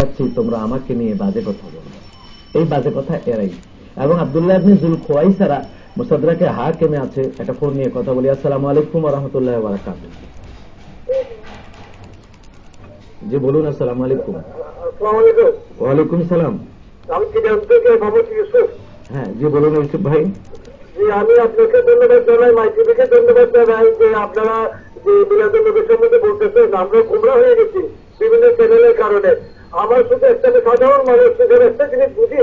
চাচ্ছি তোমরা আমাকে নিয়ে বাজে কথা বলবে। এই বাজে কথা এরাই। এবং আব্দুল্লাহ জুল খোয়াইসারা মুসাদরাকে হাকিমে আছে একটা ফোন নিয়ে কথা বলি। আসসালামু আলাইকুম রাহমাতুল্লাহি জি বলুন আসসালামু আলাইকুম। ওয়ালাইকুম সালাম। আমি ইউসুফ? হ্যাঁ জি বলুন ইউসুফ ভাই। জি আমি আপনাকে ধন্যবাদ জানাই মাইকি থেকে ধন্যবাদ জানাই যে আপনারা যে নবীর সম্বন্ধে বলতেছেন আমরা গুমরা হয়ে গেছি বিভিন্ন চ্যানেলের কারণে। আমার শুধু একটা সাধারণ মানুষ একটা জিনিস বুঝি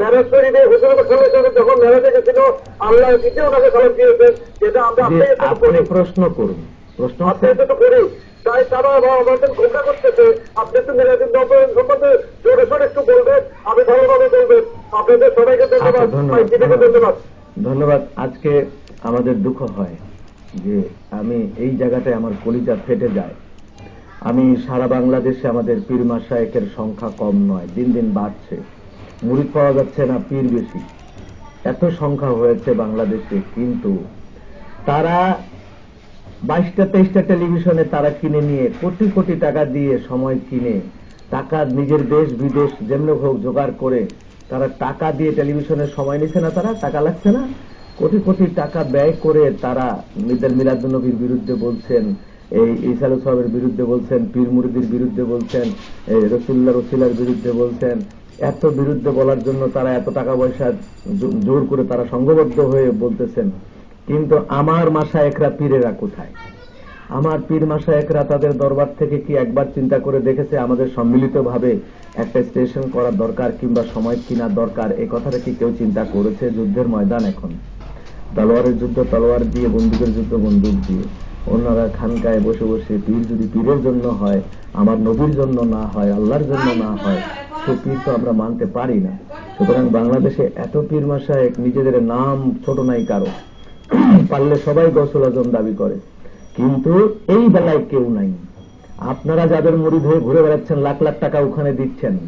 মেরাজ শরীফে হুজুর সাল্লাল্লাহু যখন মেরাজে গেছিল আল্লাহ দ্বিতীয় ওনাকে সালাম দিয়েছেন যেটা আমরা আপনি প্রশ্ন করুন প্রশ্ন আপনি তো করি তাই তারা আমাদের ঘোষণা করতেছে আপনি একটু মিলাদুল নবী সম্বন্ধে জোরে সোরে একটু বলবেন আমি ভালোভাবে বলবেন। আপনাদের সবাইকে ধন্যবাদ আচ্ছা, ধন্যবাদ। আজকে আমাদের দুঃখ হয় যে আমি এই জায়গাটায় আমার কলিজা ফেটে যায়। আমি সারা বাংলাদেশে আমাদের পীর মাসায়েকের সংখ্যা কম নয়, দিন দিন বাড়ছে। মুড়ি পাওয়া যাচ্ছে না, পীর বেশি। এত সংখ্যা হয়েছে বাংলাদেশে, কিন্তু তারা বাইশটা, তেইশটা টেলিভিশনে তারা কিনে নিয়ে কোটি কোটি টাকা দিয়ে সময় কিনে টাকা নিজের দেশ, বিদেশ, যেমন হোক জোগাড় করে তারা টাকা দিয়ে টেলিভিশনের সময় নিচ্ছে না তারা, টাকা লাগছে না। কোটি কোটি টাকা ব্যয় করে তারা মিদের মিলাদুন্নবীর বিরুদ্ধে বলছেন এই ইসাল সাহেবের বিরুদ্ধে বলছেন, পীর মুরিদির বিরুদ্ধে বলছেন, এই রসুল্লাহ রসুল্লার বিরুদ্ধে বলছেন, এত বিরুদ্ধে বলার জন্য তারা এত টাকা পয়সা জোর করে তারা সংঘবদ্ধ হয়ে বলতেছেন। কিন্তু আমার মাসা একরা পীরেরা কোথায়? আমার পীর মাসা একরা তাদের দরবার থেকে কি একবার চিন্তা করে দেখেছে? আমাদের সম্মিলিতভাবে একটা স্টেশন করার দরকার কিংবা সময় কিনা দরকার এই কথাটা কি কেউ চিন্তা করেছে? যুদ্ধের ময়দান এখন। তলোয়ারের যুদ্ধ তলোয়ার দিয়ে, বন্দুকের যুদ্ধ বন্দুক দিয়ে। অন্যরা খানকায় বসে বসে পীর যদি পীরের জন্য হয়, আমার নবীর জন্য না হয়, আল্লাহর জন্য না হয়, সে পীর তো আমরা মানতে পারি না। সুতরাং বাংলাদেশে এত পীর মাসায়েক নিজেদের নাম ছোট নাই কারও। পারলে সবাই গসল আজম দাবি করে। কিন্তু এই বেলায় কেউ নাই। আপনারা যাদের মুড়ি ধরে ঘুরে বেড়াচ্ছেন, লাখ লাখ টাকা ওখানে দিচ্ছেন,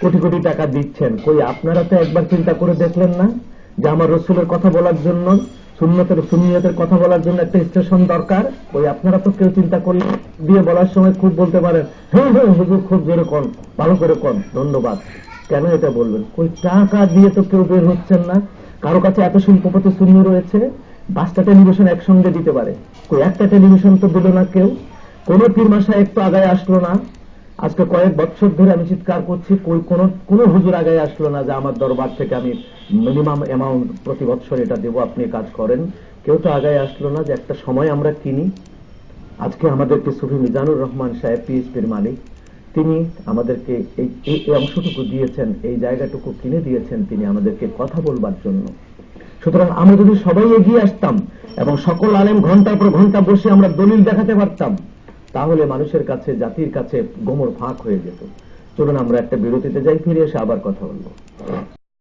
কোটি কোটি টাকা দিচ্ছেন, কই আপনারা তো একবার চিন্তা করে দেখলেন না যে আমার রসুলের কথা বলার জন্য সুন্নতের, সুন্নিয়তের কথা বলার জন্য একটা স্টেশন দরকার। ওই আপনারা তো কেউ চিন্তা করলে দিয়ে বলার সময় খুব বলতে পারেন হ্যাঁ হ্যাঁ হুজুর খুব জোরে কন, ভালো করে কন, ধন্যবাদ। কেন এটা বলবেন? কই টাকা দিয়ে তো কেউ বের হচ্ছেন না। কারও কাছে এত শিল্পপতি শূন্য রয়েছে, পাঁচটা টেলিভিশন একসঙ্গে দিতে পারে। কই একটা টেলিভিশন তো দিল না কেউ। কোন পীর মাসা একটু আগায় আসলো না। আজকে কয়েক বছর ধরে আমি চিৎকার করছি কোন হুজুর আগায় আসলো না যে আমার দরবার থেকে আমি মিনিমাম অ্যামাউন্ট প্রতি বছর এটা দেবো, আপনি কাজ করেন। কেউ তো আগায় আসলো না যে একটা সময় আমরা কিনি। আজকে আমাদেরকে সুফি মিজানুর রহমান সাহেব পিএসপির মালিক, তিনি আমাদেরকে এই অংশটুকু দিয়েছেন, এই জায়গাটুকু কিনে দিয়েছেন, তিনি আমাদেরকে কথা বলবার জন্য। সুতরাং আমরা যদি সবাই এগিয়ে আসতাম এবং সকল আলেম ঘণ্টার পর ঘণ্টা বসে আমরা দলিল দেখাতে পারতাম তাহলে মানুষের কাছে, জাতির কাছে গোমর ফাঁক হয়ে যেত। চলুন আমরা একটা বিরতিতে যাই, ফিরে এসে আবার কথা বলব।